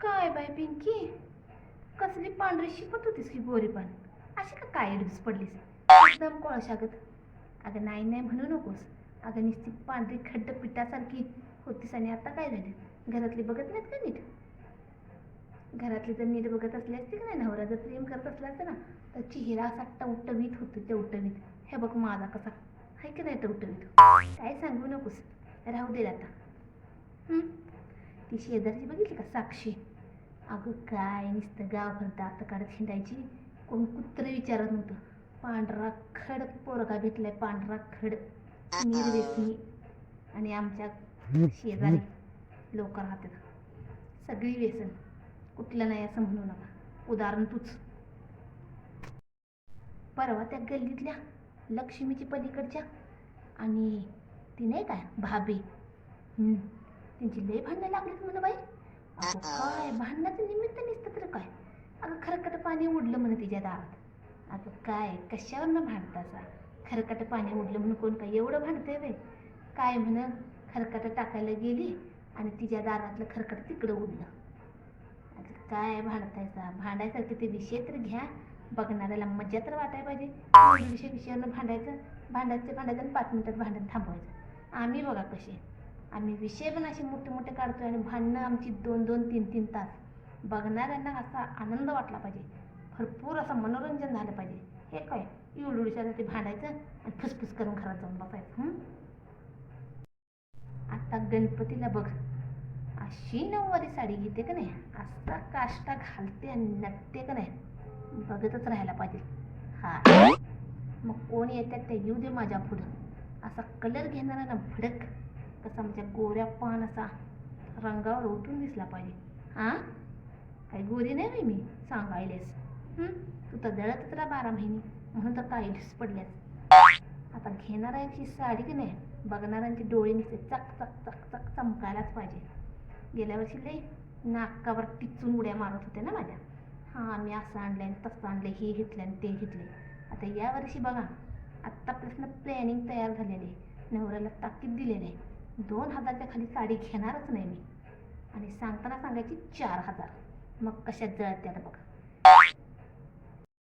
काय बाय पिंकी? कसली पांढरी शिकत होतीस की गोरी पण? अशी का काय ड्रेस पडलीस? एकदम कोळशागत अगं नाही नाही म्हणू नकोस. अगं निश्चित पांढरी खड्ड पिठासारखी होतीस आणि आता काय झालं? घरातली बघत नाहीत का नीट? घरातली जर नीट बघत असली असते का नाही नवरा जर प्रेम करत असला असतं ना तर चेहरा असा टवटवीत होतो टवटवीत हे बघ माझा कसा. आहे की नाही टवटवीत काय सांगू नकोस. राहू दे आता. हम्म ती शेजारची बघितली का? साक्षी. अगं काय नुसतं गावभर दात काढत हिंडायची. कोण कुत्र विचारत नव्हतं. पांढरा खड पोरगा भेटलाय पांढरा खड. निर्व्यसनी आणि आमच्या शेजारी लोक राहतात. सगळी व्यसन. कुठलं नाही असं म्हणू नका. उदाहरण तूच. परवा त्या गल्लीतल्या लक्ष्मीची पलीकडच्या आणि ती नाही काय भाभी? त्यांची लय भांडणं लागलीत म्हणा बाई. अगं काय भांडणाचं निमित्त नसतं तर काय? अगं खरकट पाणी उडलं म्हणे तिच्या दारात. अगं काय कशावर न भांडतासा खरकट पाणी उडलं म्हणून कोण काय? एवढं भांडतंय बाई. काय म्हण? खरकट टाकायला गेली आणि तिच्या दारातलं खरकट तिकडं उडलं. अगं काय भांडतायचा भांडायसारखे ते विषय तर घ्या. बघणाऱ्याला मजा तर वाटायला पाहिजे. विषय विषयानं भांडायचं भांडायचं भांडायचं आणि पाच मिनिटात भांडण थांबवायचं. आम्ही बघा कसे. आम्ही विषय पण असे मोठे मोठे काढतोय आणि भांडणं आमची दोन दोन तीन तीन तास. बघणाऱ्यांना असा आनंद वाटला पाहिजे. भरपूर असं मनोरंजन झालं पाहिजे. हे काय? एवढुडीच्या ते भांडायचं आणि फुसफुस करून घरात जाऊन बसायचं आता गणपतीला बघ. अशी नऊवारी साडी घेते का नाही? असा काष्टा घालते आणि नटते का नाही? बघतच राहायला पाहिजे. हा. मग कोण येतात ते येऊ दे माझ्या पुढं. असा कलर घेणारा ना भडक. तसा आमच्या म्हणजे गोऱ्या पान असा रंगावर उठून दिसला पाहिजे. हा काही गोरी नाही बाई मी सांगायलेस. तू तर जळतच राहा बारा महिने म्हणून तर काहीच पडल्यास. आता घेणाऱ्यांची साडी की नाही बघणाऱ्यांचे डोळे नुसते चक चक चक चक चमकायलाच पाहिजे. गेल्या वर्षी लई नाकावर टिचून उड्या मारत होते ना माझ्या. हां मी असं आणलं आणि तसं आणलं हे घेतलं आणि ते घेतले आता यावर्षी बघा आत्तापासून प्लॅनिंग तयार झालेली आहे. नवऱ्याला ताकीद दिलेली आहे. दोन हजारच्या खाली साडी घेणारच नाही मी. आणि सांगताना सांगायची चार हजार. मग कशात जळत्याला बघा.